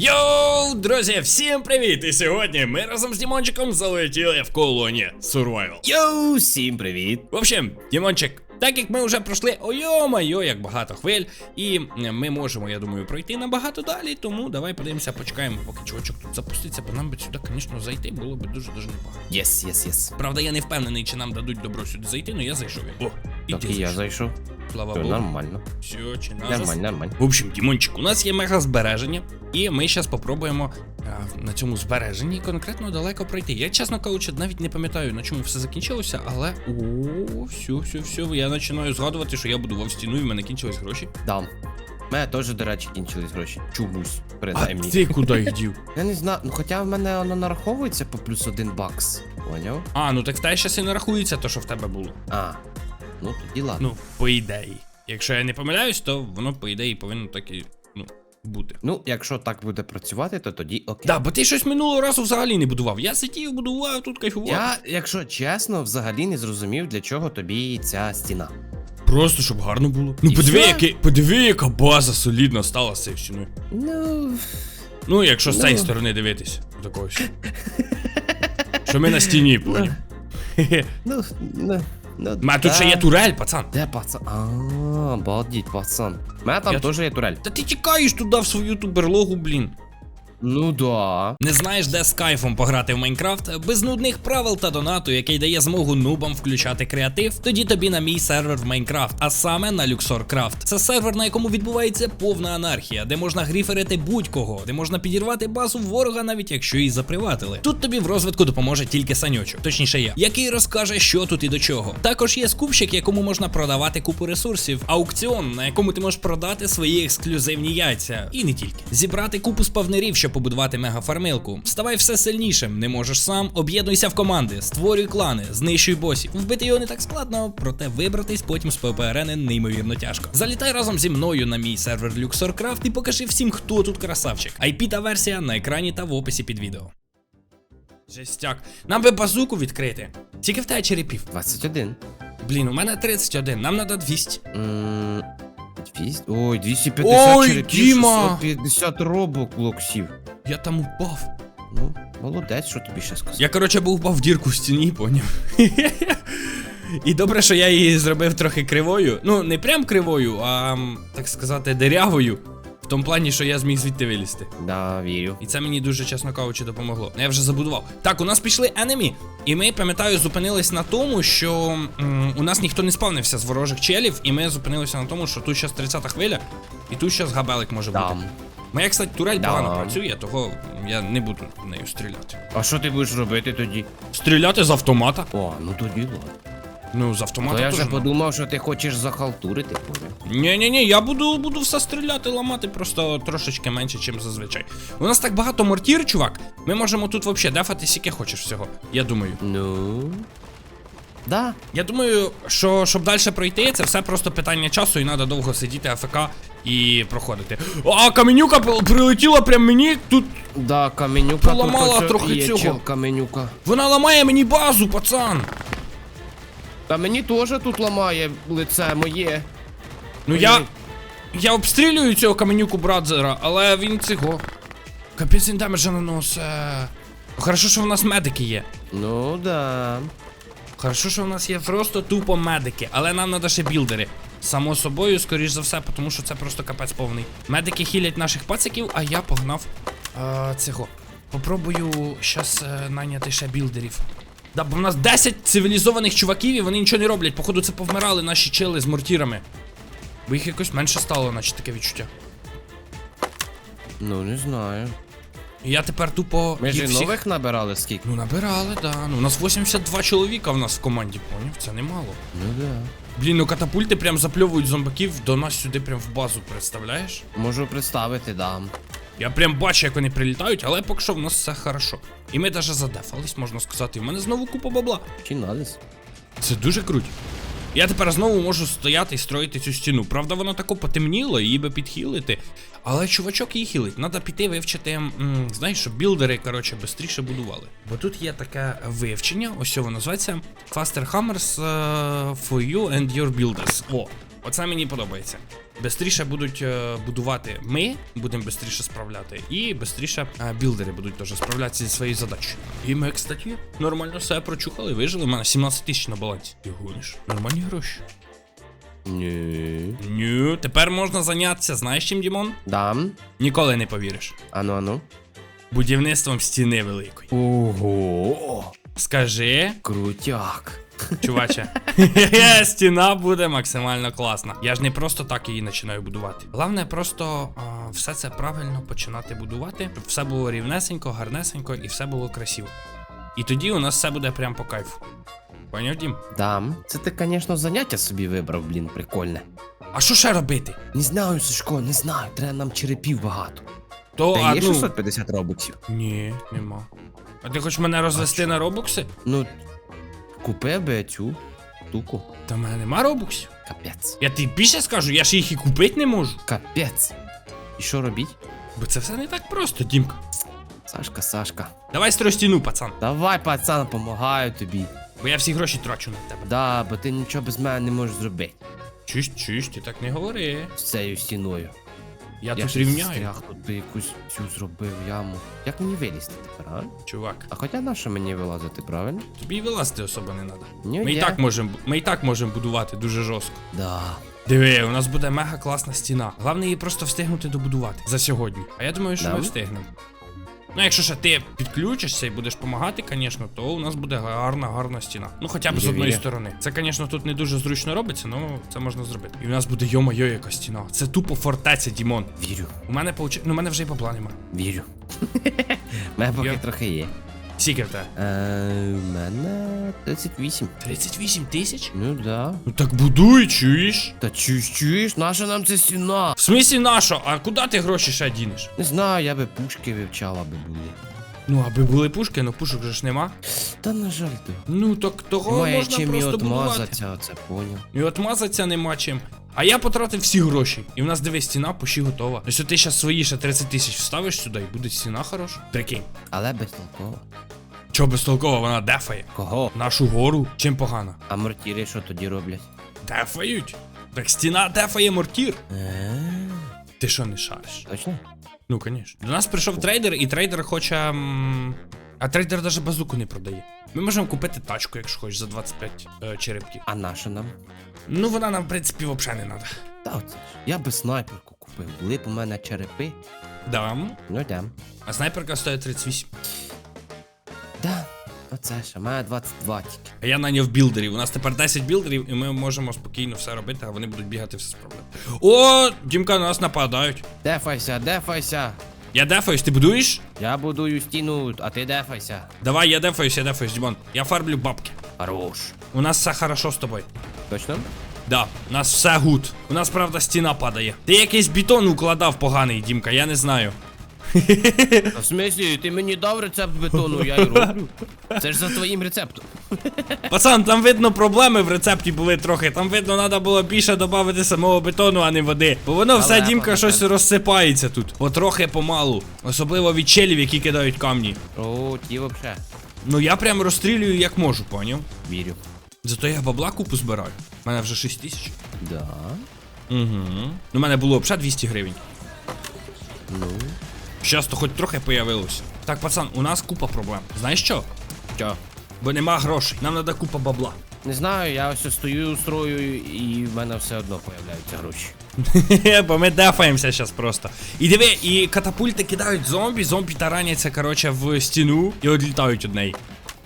Йоу, друзі, всім привіт! І сьогодні ми разом з Дімончиком залетіли в колоні Survival. Йоу, всім привіт! В общем, Дімончик, так як ми вже пройшли, ой-йо-майо, як багато хвиль, і ми можемо, я думаю, пройти набагато далі, тому давай подивимося, почекаємо, поки чувачок тут запуститься, бо нам би сюди, звісно, зайти було б дуже-дуже непогано. Єс, єс, єс. Правда, я не впевнений, чи нам дадуть добро сюди зайти, але я зайшов. О, і Так ти і я зайшов. зайшов. Слава Богу. нормально. Все, чи? Нормально, нормально. В общем, Дімончик, у нас є мега збереження, і ми зараз попробуємо на цьому збереженні конкретно далеко пройти. Я, чесно кажучи, навіть не пам'ятаю, на чому все закінчилося, але о, все, все, все. Я починаю згадувати, що я будував стіну і в мене кінчились гроші. Дам. У мене теж, до речі, кінчились гроші. Чомусь, А принаймні. ти куди їх дів? Я не знаю, ну хоча в мене воно нараховується по плюс один бакс. Поняв? А, ну так в тебе ще і не рахується то, що в тебе було. А. Ну тоді ладно. Ну, по ідеї. Якщо я не помиляюсь, то воно по ідеї повинно так і ну, бути. Ну, якщо так буде працювати, то тоді окей. Да, бо ти щось минулого разу взагалі не будував. Я сидів, будував, тут кайфував. Я, якщо чесно, взагалі не зрозумів, для чого тобі ця стіна. Просто щоб гарно було. Ну І подиви, все? яки, подиви, яка база солідна стала з цією стіною. Ну. Ну, якщо з Ну. цієї сторони дивитись. Такого ось. Що ми на стіні, поняв. Ну, ну, ну. Ма тут ще є турель, пацан. Де пацан? А, обалдеть, пацан. У мене там Я теж є турель. Та ти тікаєш туди в свою ту берлогу, блін. Ну да. Не знаєш, де з кайфом пограти в Майнкрафт? Без нудних правил та донату, який дає змогу нубам включати креатив, тоді тобі на мій сервер в Майнкрафт, а саме на LuxorCraft. Це сервер, на якому відбувається повна анархія, де можна гріферити будь-кого, де можна підірвати базу ворога, навіть якщо її заприватили. Тут тобі в розвитку допоможе тільки санючок, точніше я, який розкаже, що тут і до чого. Також є скупщик, якому можна продавати купу ресурсів, аукціон, на якому ти можеш продати свої ексклюзивні яйця, і не тільки. Зібрати купу спавнерів, щоб побудувати мегафармилку. Ставай все сильнішим, не можеш сам, об'єднуйся в команди, створюй клани, знищуй босів. Вбити його не так складно, проте вибратись потім з ППРН неймовірно тяжко. Залітай разом зі мною на мій сервер LuxorCraft і покажи всім, хто тут красавчик. IP та версія на екрані та в описі під відео. Жестяк. Нам би базуку відкрити. Тільки в тебе черепів. 21. Блін, у мене 31, нам треба 200. М, 200? Ой, 250 Ой, черепів, Діма! 650 робок локсів. Я там упав. Ну, молодець, що тобі ще сказати. Я, коротше, був упав в дірку в стіні, поняв. І добре, що я її зробив трохи кривою. Ну, не прям кривою, а так сказати, дерявою. В тому плані, що я зміг звідти вилізти. Да, вірю. І це мені дуже, чесно кажучи, допомогло. Я вже забудував. Так, у нас пішли енемі. І ми, пам'ятаю, зупинились на тому, що м, у нас ніхто не спавнився з ворожих челів, і ми зупинилися на тому, що тут зараз 30-та хвиля, і тут зараз габелик може бути. Моя, кстати, турель Да. погано працює, того я не буду нею стріляти. А що ти будеш робити тоді? Стріляти з автомата? О, ну тоді ладно. Ну, з автомата. То я вже можна. подумав, що ти хочеш захалтурити, поняв. Ні, ні, ні, я буду, буду все стріляти, ламати, просто трошечки менше, ніж зазвичай. У нас так багато мортір, чувак. Ми можемо тут взагалі дефати скільки хочеш всього. Я думаю. Ну. Да. Я думаю, що щоб далі пройти, це все просто питання часу, і треба довго сидіти АФК і проходити. А, каменюка прилетіла прям мені. Тут Да, каменюка Поламала тут трохи є цього. чел, каменюка. вона ламає мені базу, пацан. Та мені теж тут ламає лице моє. Ну я. Я обстрілюю цього каменюку брадзера, але він цього. Капець він демеджа наносить. Хорошо, що в нас медики є. Ну да. Хорошо, що в нас є просто тупо медики, але нам треба ще білдери. Само собою, скоріш за все, тому що це просто капець повний. Медики хілять наших пациків, а я погнав е, цього. Попробую щас е, найняти ще білдерів. Да, бо в нас 10 цивілізованих чуваків і вони нічого не роблять. Походу, це повмирали наші чили з мортірами. Бо їх якось менше стало, наче таке відчуття. Ну не знаю. І я тепер тупо. Ми ж їх і всіх- нових набирали скільки? Ну набирали, да. Ну у нас 82 чоловіка в нас в команді, поняв? Це немало. Ну да. Блін, ну катапульти прям запльовують зомбаків до нас сюди прям в базу, представляєш? Можу представити, да. Я прям бачу, як вони прилітають, але поки що в нас все хорошо. І ми навіть задефались, можна сказати. І в мене знову купа бабла. Чи? Це дуже круто. Я тепер знову можу стояти і строїти цю стіну. Правда, вона тако потемніла, її би підхилити. Але чувачок її хилить. Треба піти вивчити, м, знаєш, щоб білдери, коротше, швидше будували. Бо тут є таке вивчення, ось воно називається Faster Hammers е, for you and your builders. О, Оце мені подобається. Бистріше будуть е, будувати ми, будемо бистріше справляти, і бистріше е, білдери будуть теж справлятися зі своєю задачею. І ми, кстати, нормально все прочухали, вижили. У мене 17 тисяч на балансі. Ти гониш? Нормальні гроші. Ні. Ню, тепер можна зайнятися, знаєш чим, Дімон? Дам. Ніколи не повіриш. Ану, ану. Будівництвом стіни великої. Ого. Скажи, Крутяк. Чуваче, стіна буде максимально класна. Я ж не просто так її починаю будувати. Головне просто а, все це правильно починати будувати, щоб все було рівнесенько, гарнесенько і все було красиво. І тоді у нас все буде прям по кайфу. Поняв, Дім? Дам. Це ти, звісно, заняття собі вибрав, блін, прикольне. А що ще робити? Не знаю, Сашко, не знаю. Треба нам черепів багато. То Та а, є ну... 650 робоксів. Ні, нема. А ти хочеш мене розвести на робокси? Ну, купи би цю штуку. Та в мене нема робоксів. Капець. Я тобі більше скажу, я ж їх і купити не можу. Капець. І що робіть? Бо це все не так просто, Дімка. Сашка, Сашка. Давай строй стіну, пацан. Давай, пацан, помагаю тобі. Бо я всі гроші трачу на тебе. Да, бо ти нічого без мене не можеш зробити Чусь, чусь, ти так не говори. з цією стіною. Я, тут рівняю. тут би якусь цю зробив яму. Як мені вилізти тепер, а? Чувак, А хоча на що мені вилазити, правильно? тобі і вилазити особо не треба. Ми, Ми і є. так можемо, ми і так можемо будувати дуже жорстко. Да. Диви, у нас буде мега класна стіна. Головне її просто встигнути добудувати за сьогодні. А я думаю, що Да? ми встигнемо. Ну, якщо ще ти підключишся і будеш допомагати, звісно, то у нас буде гарна, гарна стіна. Ну, хоча б з одної сторони. Це, звісно, тут не дуже зручно робиться, але це можна зробити. І у нас буде йо-моє, яка стіна. Це тупо фортеця, Дімон. Вірю, У мене получ... Ну, у мене вже й бабла нема. вірю. Мене поки трохи є. В? Е, у мене 38. 38 тисяч? Ну да. Ну так будуй, чуєш? Та чуєш, чуєш, наша нам це стіна? В смислі нашо? А куди ти гроші ще дінеш? Не знаю, я би пушки вивчала би були. Ну, аби були пушки, ну пушок же ж нема. Та на жаль, то. Ну так того Немає можна чим і просто будувати. отмазатися, оце поняв. І отмазаться нема чим. А я потратив всі гроші. І в нас диви стіна почти готова. Ось ти зараз свої ще 30 тисяч вставиш сюди і буде стіна хороша. Прикинь. Але безтолково. Чо безтолково вона дефає? Кого? Нашу гору. Чим погано? А мортіри що тоді роблять? Дефають. Так стіна дефає мортір. Е, Ти що не шариш? Точно? Ну, звісно. До нас прийшов трейдер, і трейдер хоче. м, А трейдер навіть базуку не продає. Ми можемо купити тачку, якщо хочеш, за 25 е, черепків. А на що нам? Ну, вона нам, в принципі, взагалі не треба. Та оце ж. Я би снайперку купив. Були б у мене черепи. Дам. Ну дам. А снайперка стоїть 38. Да. Оце ж, а мене 22 тільки. А я наняв білдерів. У нас тепер 10 білдерів, і ми можемо спокійно все робити, а вони будуть бігати все справляти. О, Дімка, на нас нападають. Дефайся, дефайся. Я дефаюсь, ти будуєш? Я будую стіну, а ти дефайся. Давай, я дефаюсь, я дефаюсь, Дімон. Я фарблю бабки. Хорош. У нас все хорошо з тобою. Точно? Да, у нас все гуд. У нас, правда, стіна падає. Ти якийсь бетон укладав поганий, Дімка, я не знаю. В смислі, ти мені дав рецепт бетону, я й роблю. Це ж за твоїм рецептом. Пацан, там видно проблеми в рецепті були трохи. Там видно, треба було більше додати самого бетону, а не води. Бо воно все, Дімка, щось розсипається тут. Потрохи помалу. Особливо від челів, які кидають камні. О, ті вообще. Ну я прям розстрілюю як можу, поняв? Вірю. Зато я бабла купу збираю. У мене вже 6 тисяч. Да. Угу. У мене було взагалі 200 гривень. Ну. Щас то хоч трохи появилося. Так, пацан, у нас купа проблем. Знаєш що? Чо? Бо нема грошей. Нам треба купа бабла. Не знаю, я ось стою, строю, і в мене все одно появляються гроші. Бо ми дефаємося зараз просто. І диви, і катапульти кидають зомбі, зомбі тараняться, коротше, в стіну і відлітають від неї.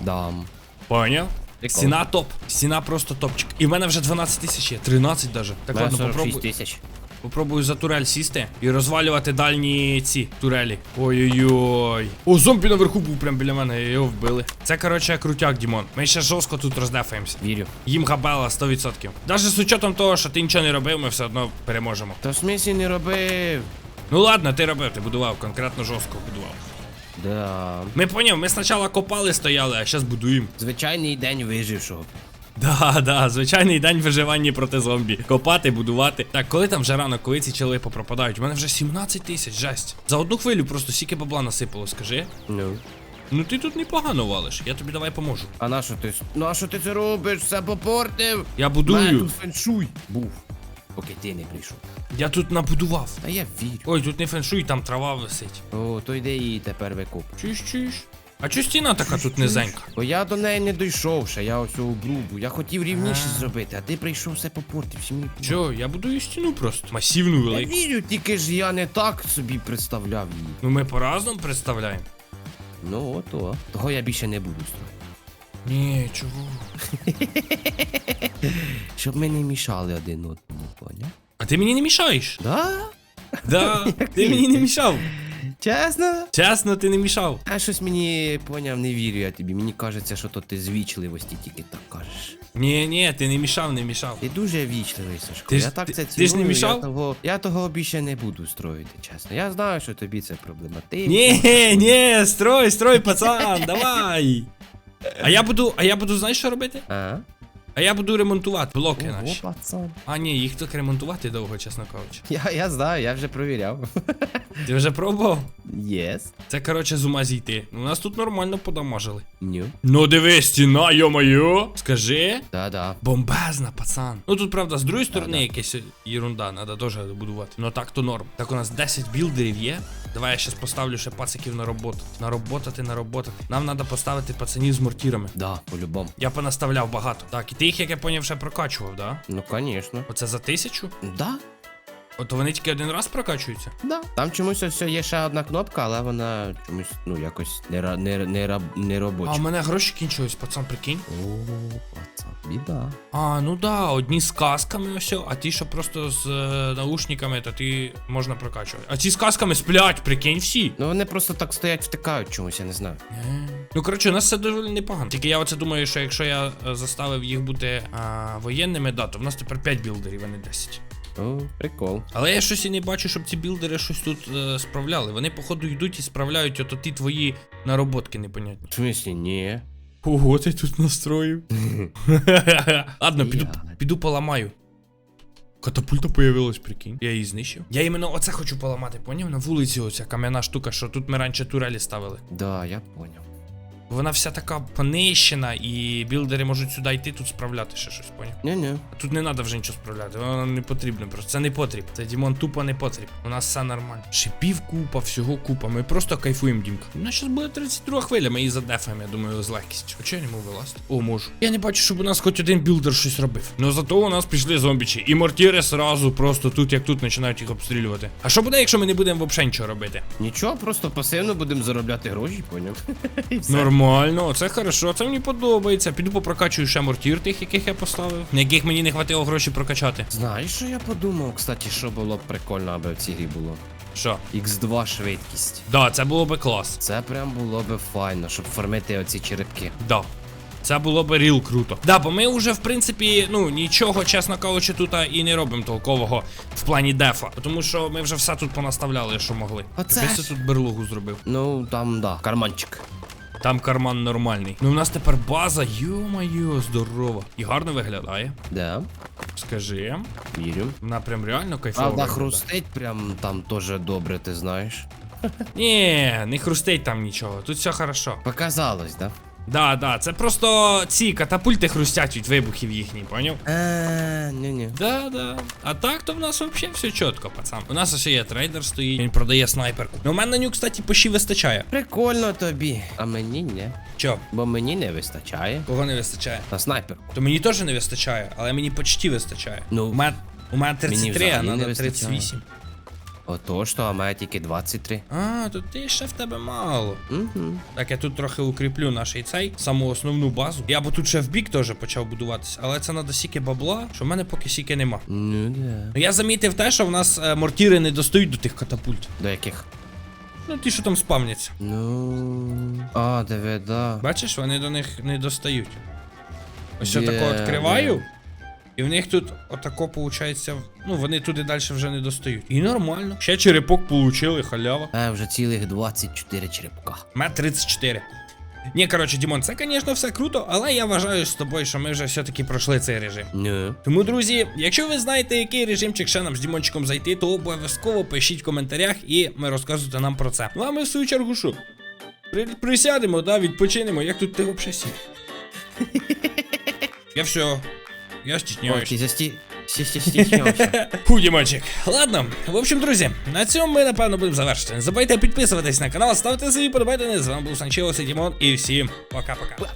Дам. Поняв? Стіна топ. Стіна просто топчик. І в мене вже 12 тисяч є, 13 даже. Так ладно, 46 попробуй. тисяч. Попробую за турель сісти і розвалювати дальні ці турелі. Ой-ой-ой. О, зомбі наверху був прям біля мене, його вбили. Це, коротше, крутяк, Дімон. Ми ще жорстко тут роздефаємося. Вірю. Їм габела 100%. Навіть з учетом того, що ти нічого не робив, ми все одно переможемо. Та в смислі не робив. Ну ладно, ти робив, ти будував, конкретно жорстко будував. Да. Ми поняв, ми спочатку копали, стояли, а зараз будуємо. Звичайний день вижившого. Да, да, звичайний день виживання проти зомбі. Копати, будувати. Так, коли там вже рано, коли ці чоли попропадають? У мене вже 17 тисяч, жесть. За одну хвилю просто стільки бабла насипало, скажи. Ну. Ну ти тут непогано валиш, я тобі давай поможу. А на що ти? На що ти це робиш? Все попортив? Я Мене будую. тут феншуй. Був. поки ти не прийшов. Я тут набудував. А я вірю. Ой, тут не феншуй, там трава висить. О, то йде і тепер викоп. Чуєш? А чого стіна така тут низенька? Бо я до неї не дійшов ще, я ось у грубу. Я хотів рівніше А. зробити, а ти прийшов все попортив. всі мені Чо, я будую стіну просто. Масивну Я велику. вірю, тільки ж я не так собі представляв її. Ну ми по-разному представляємо. Ну от о. Того я більше не буду строїти. Ні, чого? Щоб ми не мішали один одному, поняв? А ти мені не мішаєш? Да? Да, ти мені не мішав. Чесно? Чесно, ти не мішав. А щось мені поняв, не вірю я тобі. Мені кажеться, що то ти з вічливості тільки так кажеш. Ні, ні, ти не мішав, не мішав. Ти дуже вічливий, Сашко. Ти ж- я так ти- це ти ж не мішав? Я того, я того більше не буду строїти, чесно. Я знаю, що тобі це проблематично. Ні, ні, строй, строй, пацан, давай. А я буду, а я буду, знаєш, що робити? А? А я буду ремонтувати блоки Ого, наші. пацан. А ні, їх так ремонтувати довго, чесно кажучи. Я, я знаю, я вже провіряв. Ти вже пробував? Єс. Це коротше з ума зійти. У нас тут нормально подамажили. Ню. Ну диви, стіна, йо-моє. Скажи. Да-да. Бомбезна, пацан. Ну тут, правда, з другої сторони якась ерунда, треба теж добудувати. Ну так то норм. Так у нас 10 білдерів є. Давай я щас поставлю ще пациків на роботу. Нароботати, нароботати. Нам треба поставити пацанів з мортірами. Да, по-любому. Я понаставляв багато. Так, і ти їх, як я поняв, ще прокачував, да? Ну, звісно. Оце за тисячу? Да, От вони тільки один раз прокачуються. да. Там чомусь ось є ще одна кнопка, але вона чомусь, ну, якось не, не, не, не робоча. А у мене гроші кінчились, пацан, прикинь. О, пацан, біда. А, ну да, одні з касками ось, а ті, що просто з е, наушниками, то ти можна прокачувати. А ці з касками сплять, прикинь, всі. Ну вони просто так стоять, втикають чомусь, я не знаю. Ну, коротше, у нас все доволі непогано. Тільки я оце думаю, що якщо я е, заставив їх бути а, воєнними, да, то в нас тепер 5 білдерів, а не 10. О, прикол. Але я щось і не бачу, щоб ці білдери щось тут е, справляли. Вони, походу, йдуть і справляють ото ті твої нароботки непонятні. В смысле, ні. Ого, ти тут настроїв. Ладно, піду, піду поламаю. Катапульта появилась, прикинь. Я її знищив. Я іменно оце хочу поламати, поняв? На вулиці оця кам'яна штука, що тут ми раніше турелі ставили. Да, я поняв. Вона вся така понищена, і білдери можуть сюди йти тут справляти ще щось, поняв? Ні-ні. Тут не треба вже нічого справляти, воно не потрібно просто. Це не потріб. Це Дімон тупо не потріб. У нас все нормально. Шипів купа, всього купа. Ми просто кайфуємо, Дімка. У нас зараз буде 32 хвиля, ми її задефаємо, я думаю, з легкістю. Хоча я не можу вилазити. О, можу. Я не бачу, щоб у нас хоч один білдер щось робив. Ну зато у нас пішли зомбічі. І мортіри сразу просто тут, як тут, починають їх обстрілювати. А що буде, якщо ми не будемо взагалі нічого робити? Нічого, просто пасивно будемо заробляти гроші, поняв? Все. Нормально, це хорошо, це мені подобається. Піду попрокачую ще мортір тих, яких я поставив, на яких мені не хватило гроші прокачати. Знаєш, що я подумав, кстати, що було б прикольно, аби в цій грі було? Що? X2 швидкість. Да, це було би клас. Це прям було би файно, щоб формити оці черепки. Да. Це було би ріл круто. Да, бо ми вже, в принципі, ну нічого, чесно кажучи, тут і не робимо толкового в плані дефа. Тому що ми вже все тут понаставляли, що могли. Оце Дивись, ж. тут берлогу зробив. Ну, там, да, карманчик. Там карман нормальний. Ну, у нас тепер база, йо-моє, здорова. І гарно виглядає. Да, Скажи. вірю. Вона прям реально кайфова. Правда, виглядає. хрустить прям там теж добре, ти знаєш. Ні, не хрустить там нічого. Тут все хорошо. Показалось, да? Да, да, це просто ці катапульти хрустять від вибухів їхніх, поняв? Е, ні-ні. Да, да. А так то в нас взагалі все чітко, пацан. У нас ще є трейдер стоїть, він продає снайперку. Ну, у мене на нього, кстати, пощі вистачає. Prикольно тобі. А мені ні. Чо? Бо мені не вистачає. Кого не вистачає? На снайперку. То мені теж не вистачає, але мені почти вистачає. Ну, у мене, у мене 33, а взагалі не треба вистачає. 38. Ото що, а має тільки 23. А, то ти ще в тебе мало. Угу. Так, я тут трохи укріплю наш цей, саму основну базу. Я б тут ще в бік теж почав будуватися, але це треба сіки бабла, що в мене поки сіки нема. Ну да. Ну я замітив те, що в нас е, мортіри не достають до тих катапульт. До яких? Ну ті, що там спавняться. Ну. А, диви, да. Бачиш, вони до них не достають. Ось Є, отако відкриваю. І в них тут отако виходить, ну вони туди далі вже не достають. І нормально. Ще черепок получили, халява. А, вже цілих 24 черепка. Мет 34. Ні, коротше, Дімон, це, звісно, все круто, але я вважаю з тобою, що ми вже все-таки пройшли цей режим. Ну. Тому, друзі, якщо ви знаєте, який режимчик ще нам з Дімончиком зайти, то обов'язково пишіть в коментарях і ми розказуйте нам про це. Ну а ми в свою чергу що? При, присядемо, да, відпочинемо, як тут ти взагалі сів? Я все. Я Ой, стісняюсь. ти засті... Ще, ще, ще, ще, ще. Фу, Дімончик. Ладно, в общем, друзі, на цьому ми напевно будемо завершити. Не забувайте підписуватись на канал, ставте свої подобайдени. З вами був Санчело Дімон і всім пока-пока.